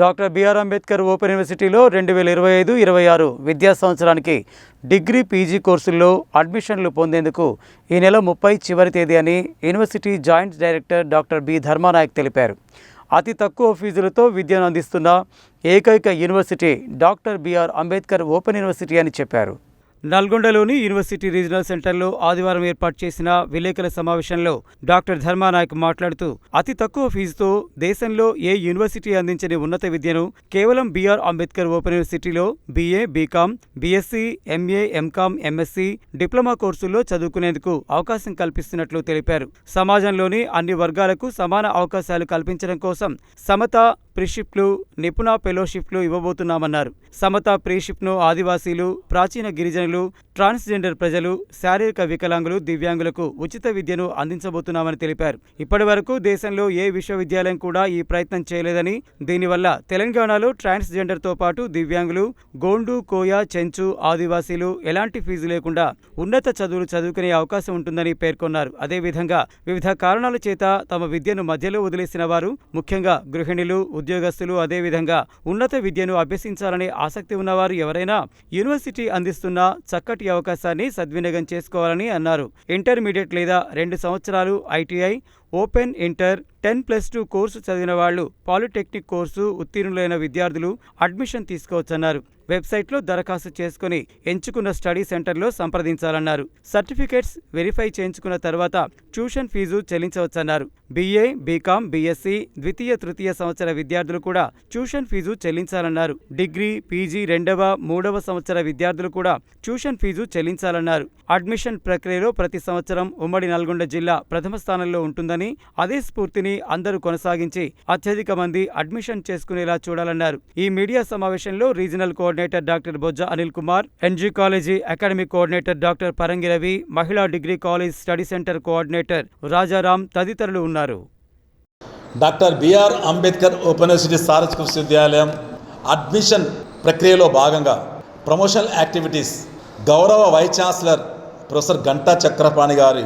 Doctor BR Ambedkar open యూనివర్సిటీలో రెండు వేల ఇరవై ఐదు ఇరవై ఆరు విద్యా సంవత్సరానికి డిగ్రీ పీజీ కోర్సుల్లో అడ్మిషన్లు పొందేందుకు ఈ నెల ముప్పై చివరి తేదీ అని university joint director doctor B Dharmanayak తెలిపారు. అతి తక్కువ ఫీజులతో విద్యను అందిస్తున్న ఏకైక university doctor BR Ambedkar open university అని చెప్పారు. నల్గొండలోని యూనివర్సిటీ రీజనల్ సెంటర్లో ఆదివారం ఏర్పాటు చేసిన విలేకరుల సమావేశంలో డాక్టర్ ధర్మానాయక్ మాట్లాడుతూ అతి తక్కువ ఫీజుతో దేశంలో ఏ యూనివర్సిటీ అందించని ఉన్నత విద్యను కేవలం బీఆర్ అంబేద్కర్ ఓపెన్ యూనివర్సిటీలో BA BCom BSc MA MCom MSc diploma కోర్సుల్లో చదువుకునేందుకు అవకాశం కల్పిస్తున్నట్లు తెలిపారు. సమాజంలోని అన్ని వర్గాలకు సమాన అవకాశాలు కల్పించడం కోసం సమత ప్రీషిప్లు నిపుణ ఫెలోషిప్లు ఇవ్వబోతున్నామన్నారు. సమత ప్రీషిప్ను ఆదివాసీలు ప్రాచీన గిరిజనులు ట్రాన్స్జెండర్ ప్రజలు శారీరక వికలాంగులు దివ్యాంగులకు ఉచిత విద్యను అందించబోతున్నామని తెలిపారు. ఇప్పటి వరకు దేశంలో ఏ విశ్వవిద్యాలయం కూడా ఈ ప్రయత్నం చేయలేదని దీనివల్ల తెలంగాణలో ట్రాన్స్జెండర్తో పాటు దివ్యాంగులు గోండు కోయా చెంచు ఆదివాసీలు ఎలాంటి ఫీజు లేకుండా ఉన్నత చదువులు చదువుకునే అవకాశం ఉంటుందని పేర్కొన్నారు. అదేవిధంగా వివిధ కారణాల చేత తమ విద్యను మధ్యలో వదిలేసిన వారు ముఖ్యంగా గృహిణులు ఉద్యోగస్తులు అదేవిధంగా ఉన్నత విద్యను అభ్యసించాలనే ఆసక్తి ఉన్నవారు ఎవరైనా యూనివర్సిటీ అందిస్తున్న చక్కటి అవకాశాన్ని సద్వినియోగం చేసుకోవాలని అన్నారు. ఇంటర్మీడియట్ లేదా రెండు సంవత్సరాలు ITI open inter ten plus two course చదివిన వాళ్ళు పాలిటెక్నిక్ కోర్సు ఉత్తీర్ణులైన విద్యార్థులు అడ్మిషన్ తీసుకోవచ్చన్నారు. వెబ్సైట్లో దరఖాస్తు చేసుకుని ఎంచుకున్న స్టడీ సెంటర్లో సంప్రదించాలన్నారు. సర్టిఫికేట్స్ వెరిఫై చేయించుకున్న తర్వాత ట్యూషన్ ఫీజు చెల్లించవచ్చన్నారు. బీఏ బీకామ్ బీఎస్సీ ద్వితీయ తృతీయ సంవత్సర విద్యార్థులు కూడా ట్యూషన్ ఫీజు చెల్లించాలన్నారు. డిగ్రీ పీజీ రెండవ మూడవ సంవత్సర విద్యార్థులు కూడా ట్యూషన్ ఫీజు చెల్లించాలన్నారు. అడ్మిషన్ ప్రక్రియలో ప్రతి సంవత్సరం ఉమ్మడి నల్గొండ జిల్లా ప్రథమ స్థానంలో ఉంటుందని అదే స్ఫూర్తిని అందరూ కొనసాగించి అత్యధిక మంది అడ్మిషన్ చేసుకునేలా చూడాలన్నారు. ఈ మీడియా సమావేశంలో regional coordinator doctor Bojja Anil Kumar NG college academic coordinator doctor Parangi Ravi Mahila degree college study centre coordinator Rajaram తదితరులు ఉన్నారు. Doctor BR Ambedkar open university విశ్వవిద్యాలయం అడ్మిషన్ ప్రక్రియలో భాగంగా ప్రమోషనల్ యాక్టివిటీస్ గౌరవ vice chancellor professor Ganta Chakrapani గారి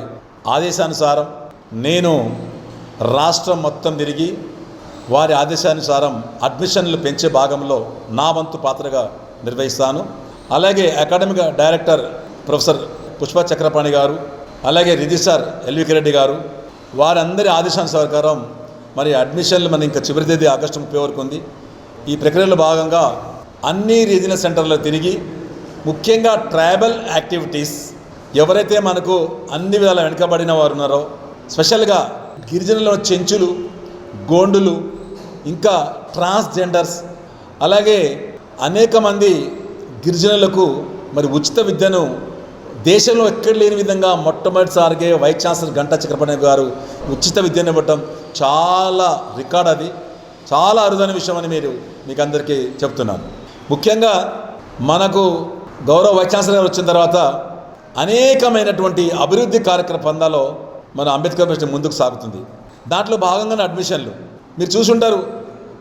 ఆదేశానుసారం నేను రాష్ట్రం మొత్తం తిరిగి వారి ఆదేశానుసారం అడ్మిషన్లు పెంచే భాగంలో నా వంతు పాత్రగా నిర్వహిస్తాను. అలాగే academic director professor Pushpa Chakrapani garu అలాగే రిజిస్టార్ ఎల్వికి రెడ్డి గారు వారందరి ఆదేశానుసారం మరి అడ్మిషన్లు మన ఇంకా చివరి తేదీ ఆగస్టు ముప్పై వరకు ఉంది. ఈ ప్రక్రియలో భాగంగా అన్ని రీజనల్ సెంటర్లో తిరిగి ముఖ్యంగా ట్రైబల్ యాక్టివిటీస్ ఎవరైతే మనకు అన్ని విధాల వెనుకబడిన వారు ఉన్నారో స్పెషల్గా గిరిజనుల చెంచులు గోండులు ఇంకా ట్రాన్స్జెండర్స్ అలాగే అనేక మంది గిరిజనులకు మరి ఉచిత విద్యను దేశంలో ఎక్కడ లేని విధంగా మొట్టమొదటిసారిగా వైస్ ఛాన్సలర్ గంటా చక్రపాణి గారు ఉచిత విద్యను ఇవ్వటం చాలా రికార్డ్ అది. చాలా అరుదైన విషయం అని మీరు మీకు అందరికీ చెప్తున్నాను. ముఖ్యంగా మనకు గౌరవ వైస్ ఛాన్సలర్ గారు వచ్చిన తర్వాత అనేకమైనటువంటి అభివృద్ధి కార్యక్రమ పందాలో మన అంబేద్కర్ ప్రశ్న ముందుకు సాగుతుంది. దాంట్లో భాగంగానే అడ్మిషన్లు. మీరు చూసుంటారు.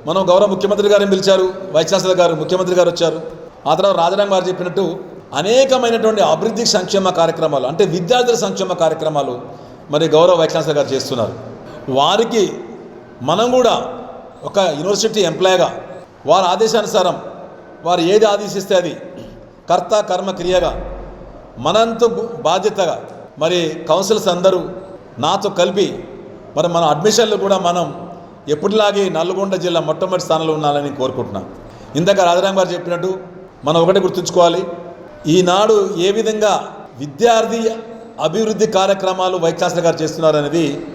మనం గౌరవ ముఖ్యమంత్రి గారిని పిలిచారు వైస్ ఛాన్సలర్ గారు ముఖ్యమంత్రి గారు వచ్చారు. ఆ తర్వాత రాజరామ్ గారు చెప్పినట్టు అనేకమైనటువంటి అభివృద్ధి సంక్షేమ కార్యక్రమాలు అంటే విద్యార్థుల సంక్షేమ కార్యక్రమాలు మరి గౌరవ వైస్ ఛాన్సలర్ గారు చేస్తున్నారు. వారికి మనం కూడా ఒక యూనివర్సిటీ ఎంప్లాయ్గా వారి ఆదేశానుసారం వారు ఏది ఆదేశిస్తే అది కర్త కర్మ క్రియగా మనంతు బాధ్యతగా మరి కౌన్సిల్స్ అందరూ నాతో కలిపి మరి మన అడ్మిషన్లు కూడా మనం ఎప్పటిలాగే నల్గొండ జిల్లా మొట్టమొదటి స్థానంలో ఉండాలని కోరుకుంటున్నాం. ఇందాక రాజరామ్ గారు చెప్పినట్టు మనం ఒకటి గుర్తుంచుకోవాలి. ఈనాడు ఏ విధంగా విద్యార్థి అభివృద్ధి కార్యక్రమాలు వైస్ గారు చేస్తున్నారనేది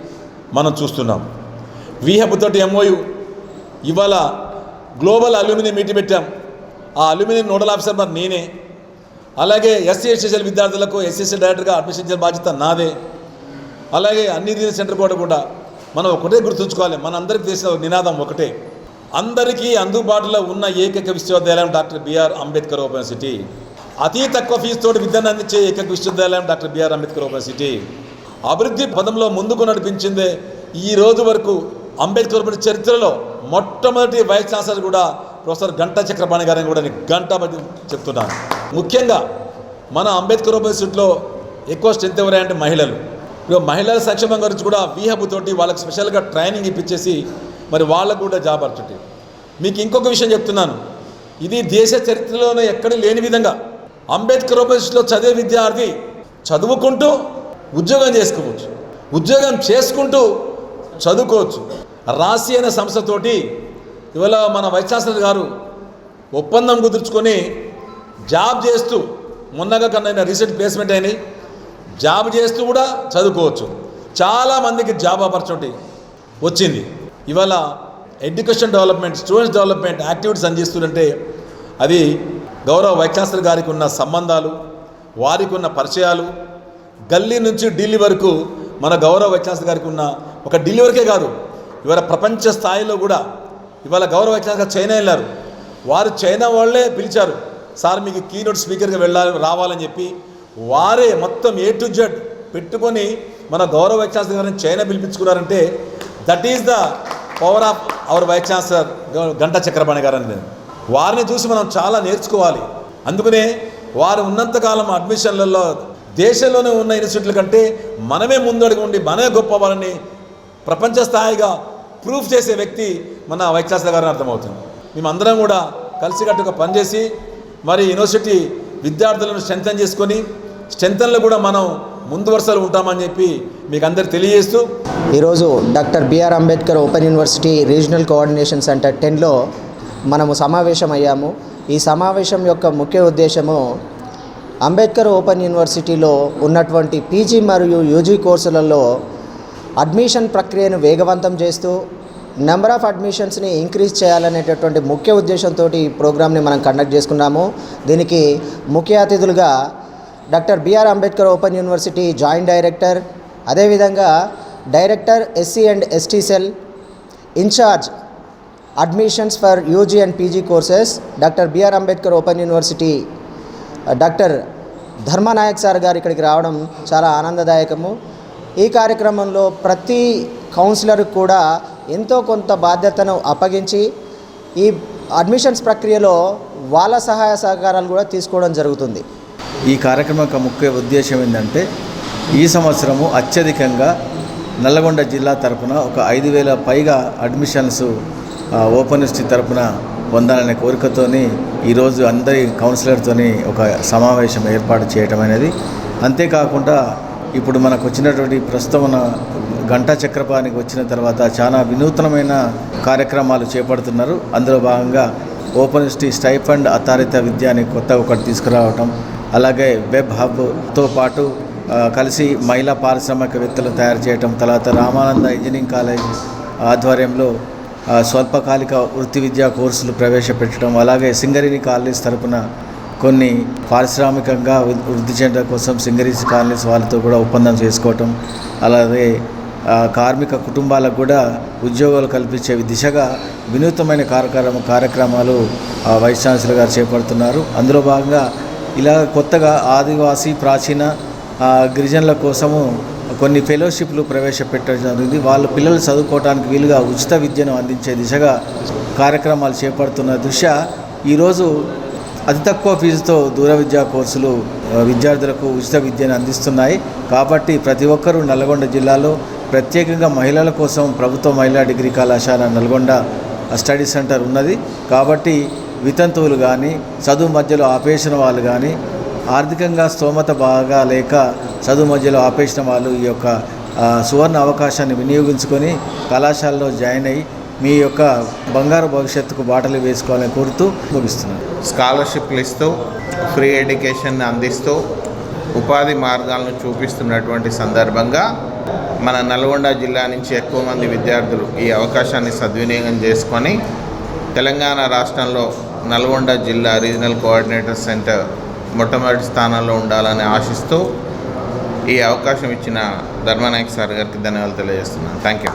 మనం చూస్తున్నాం. వీహబ్ తోటి ఎంఓయు ఇవాళ గ్లోబల్ అల్యూమినియం మీటి పెట్టాం. ఆ అల్యూమినియం నోడల్ ఆఫీసర్ మరి నేనే. అలాగే ఎస్సీ ఎస్ఎస్ఎల్ విద్యార్థులకు ఎస్ఎస్సీ డైరెక్టర్గా అడ్మిషన్ చేసిన బాధ్యత నాదే. అలాగే అన్ని రీజనల్ సెంటర్ కూడా కూడా మనం ఒకటే గుర్తుంచుకోవాలి. మన తెలిసిన నినాదం ఒకటే. అందరికీ అందుబాటులో ఉన్న ఏకైక విశ్వవిద్యాలయం doctor BR Ambedkar open city. అతి తక్కువ ఫీజుతో విద్యను అందించే ఏకైక విశ్వవిద్యాలయం doctor BR Ambedkar open city. అభివృద్ధి పదంలో ముందుకు నడిపించిందే ఈ రోజు వరకు అంబేద్కర్ ఓపెన్ చరిత్రలో మొట్టమొదటి వైస్ ఛాన్సలర్ కూడా ప్రొఫెసర్ గంటా చక్రపాణి గారిని కూడా నేను గంటా బట్టి చెప్తున్నాను. ముఖ్యంగా మన అంబేద్కర్ యూనివర్సిటీలో ఎక్కువ స్ట్రెంత్ ఎవరంటే మహిళలు. ఇక మహిళల సంక్షేమం గురించి కూడా వీహబ్ తోటి వాళ్ళకి స్పెషల్గా ట్రైనింగ్ ఇప్పించేసి మరి వాళ్ళకు కూడా జాబ్ ఆపర్చునిటీ మీకు ఇంకొక విషయం చెప్తున్నాను. ఇది దేశ చరిత్రలోనే ఎక్కడ లేని విధంగా అంబేద్కర్ యూనివర్సిటీలో చదివే విద్యార్థి చదువుకుంటూ ఉద్యోగం చేసుకోవచ్చు. ఉద్యోగం చేసుకుంటూ చదువుకోవచ్చు. రాసి అనే సంస్థతోటి ఇవాళ మన వైస్ ఛాన్సలర్ గారు ఒప్పందం కుదుర్చుకొని జాబ్ చేస్తూ మొన్నగా కన్నా రీసెంట్ ప్లేస్మెంట్ అయినాయి. జాబ్ చేస్తూ కూడా చదువుకోవచ్చు. చాలామందికి జాబ్ ఆపర్చునిటీ వచ్చింది. ఇవాళ education development students development activities అందిస్తుందంటే అది గౌరవ వైస్ గారికి ఉన్న సంబంధాలు వారికి ఉన్న పరిచయాలు గల్లీ నుంచి ఢిల్లీ వరకు మన గౌరవ వైస్ గారికి ఉన్న ఒక ఢిల్లీ వరకే కాదు ఇవాళ ప్రపంచ స్థాయిలో కూడా ఇవాళ గౌరవ వైస్ గారు చైనా వెళ్ళారు. వారు చైనా వాళ్ళే పిలిచారు. సార్ మీకు కీనోట్ స్పీకర్గా వెళ్ళాలి రావాలని చెప్పి వారే మొత్తం ఏ టు జెడ్ పెట్టుకొని మన గౌరవ వైస్ ఛాన్సలర్ గారిని China పిలిపించుకున్నారంటే that is the power of our vice chancellor Ganta Chakrapani garu అని వారిని చూసి మనం చాలా నేర్చుకోవాలి. అందుకనే వారు ఉన్నంతకాలం అడ్మిషన్లలో దేశంలోనే ఉన్న ఇన్స్టిట్యూట్ల కంటే మనమే ముందడుగు ఉండి మనమే గొప్ప వాళ్ళని ప్రపంచ స్థాయిగా ప్రూఫ్ చేసే వ్యక్తి మన వైస్ ఛాన్సలర్ గారిని అర్థమవుతుంది. మేమందరం కూడా కలిసికట్టుగా పనిచేసి మరి యూనివర్సిటీ విద్యార్థులను స్ట్రెంథన్ చేసుకొని స్ట్రెంథన్లో కూడా మనం ముందు వరుసలో ఉంటామని చెప్పి మీకు అందరు తెలియజేస్తూ ఈరోజు doctor BR Ambedkar open university regional coordination centre టెన్లో మనము సమావేశం అయ్యాము ఈ సమావేశం యొక్క ముఖ్య ఉద్దేశము అంబేద్కర్ ఓపెన్ యూనివర్సిటీలో ఉన్నటువంటి పీజీ మరియు యూజీ కోర్సులలో అడ్మిషన్ ప్రక్రియను వేగవంతం చేస్తూ నెంబర్ ఆఫ్ అడ్మిషన్స్ని ఇంక్రీజ్ చేయాలనేటటువంటి ముఖ్య ఉద్దేశంతో ఈ ప్రోగ్రామ్ని మనం కండక్ట్ చేసుకున్నాము. దీనికి ముఖ్య అతిథులుగా doctor BR Ambedkar open university joint director. అదేవిధంగా director SC and ST cell incharge admissions for UG and PG courses doctor BR Ambedkar open university. Doctor Dharmanayak sir garu ఇక్కడికి రావడం చాలా ఆనందదాయకము. ఈ కార్యక్రమంలో ప్రతి కౌన్సిలర్ కూడా ఎంతో కొంత బాధ్యతను అప్పగించి ఈ అడ్మిషన్స్ ప్రక్రియలో వాళ్ళ సహాయ సహకారాలు కూడా తీసుకోవడం జరుగుతుంది. ఈ కార్యక్రమం యొక్క ముఖ్య ఉద్దేశం ఏంటంటే ఈ సంవత్సరము అత్యధికంగా నల్లగొండ జిల్లా తరపున ఒక ఐదు వేల పైగా అడ్మిషన్స్ ఓపెన్ యూనివర్సిటీ తరపున పొందాలనే కోరికతోని ఈరోజు అందరి కౌన్సిలర్తోని ఒక సమావేశం ఏర్పాటు చేయటం అనేది. అంతేకాకుండా ఇప్పుడు మనకు వచ్చినటువంటి ప్రస్తుతం ఉన్న గంటా చక్రపాణికి వచ్చిన తర్వాత చాలా వినూత్నమైన కార్యక్రమాలు చేపడుతున్నారు. అందులో భాగంగా ఓపెన్ యూనివర్సిటీ స్టైఫండ్ ఆధారిత విద్య అని కొత్త ఒకటి తీసుకురావటం అలాగే వెబ్ హబ్తో పాటు కలిసి మహిళా పారిశ్రామికవేత్తలు తయారు చేయటం తర్వాత రామానంద ఇంజనీరింగ్ కాలేజ్ ఆధ్వర్యంలో స్వల్పకాలిక వృత్తి విద్యా కోర్సులు ప్రవేశపెట్టడం అలాగే సింగరేణి కాలనీస్ తరపున కొన్ని పారిశ్రామికంగా వృద్ధి చెందడం కోసం సింగరీస్ కాలనీస్ వాళ్ళతో కూడా ఒప్పందం చేసుకోవటం అలాగే కార్మిక కుటుంబాలకు కూడా ఉద్యోగాలు కల్పించే దిశగా వినూత్నమైన కార్యక్రమ కార్యక్రమాలు వైస్ ఛాన్సలర్ గారు చేపడుతున్నారు. అందులో భాగంగా ఇలా కొత్తగా ఆదివాసీ ప్రాచీన గిరిజనుల కోసము కొన్ని ఫెలోషిప్లు ప్రవేశపెట్టడం జరిగింది. వాళ్ళ పిల్లలు చదువుకోవడానికి వీలుగా ఉచిత విద్యను అందించే దిశగా కార్యక్రమాలు చేపడుతున్న దృష్ట్యా ఈరోజు అతి తక్కువ ఫీజుతో దూర విద్యా కోర్సులు విద్యార్థులకు ఉచిత విద్యను అందిస్తున్నాయి. కాబట్టి ప్రతి ఒక్కరూ నల్గొండ జిల్లాలో ప్రత్యేకంగా మహిళల కోసం ప్రభుత్వ మహిళా డిగ్రీ కళాశాల నల్గొండ స్టడీ సెంటర్ ఉన్నది. కాబట్టి వితంతువులు కానీ చదువు మధ్యలో ఆపేసిన వాళ్ళు కానీ ఆర్థికంగా స్తోమత బాగా లేక చదువు మధ్యలో ఆపేసిన వాళ్ళు ఈ యొక్క సువర్ణ అవకాశాన్ని వినియోగించుకొని కళాశాలలో జాయిన్ అయ్యి మీ యొక్క బంగారు భవిష్యత్తుకు బాటలు వేసుకోవాలని కోరుతూ ముగిస్తున్నాను. స్కాలర్షిప్లు ఇస్తూ ఫ్రీ ఎడ్యుకేషన్ అందిస్తూ ఉపాధి మార్గాలను చూపిస్తున్నటువంటి సందర్భంగా మన నల్గొండ జిల్లా నుంచి ఎక్కువ మంది విద్యార్థులు ఈ అవకాశాన్ని సద్వినియోగం చేసుకొని తెలంగాణ రాష్ట్రంలో నల్గొండ జిల్లా రీజనల్ కోఆర్డినేటర్ సెంటర్ మొట్టమొదటి స్థానంలో ఉండాలని ఆశిస్తూ ఈ అవకాశం ఇచ్చిన ధర్మనాయక్ సార్ గారికి ధన్యవాదాలు తెలియజేస్తున్నాను. Thank you.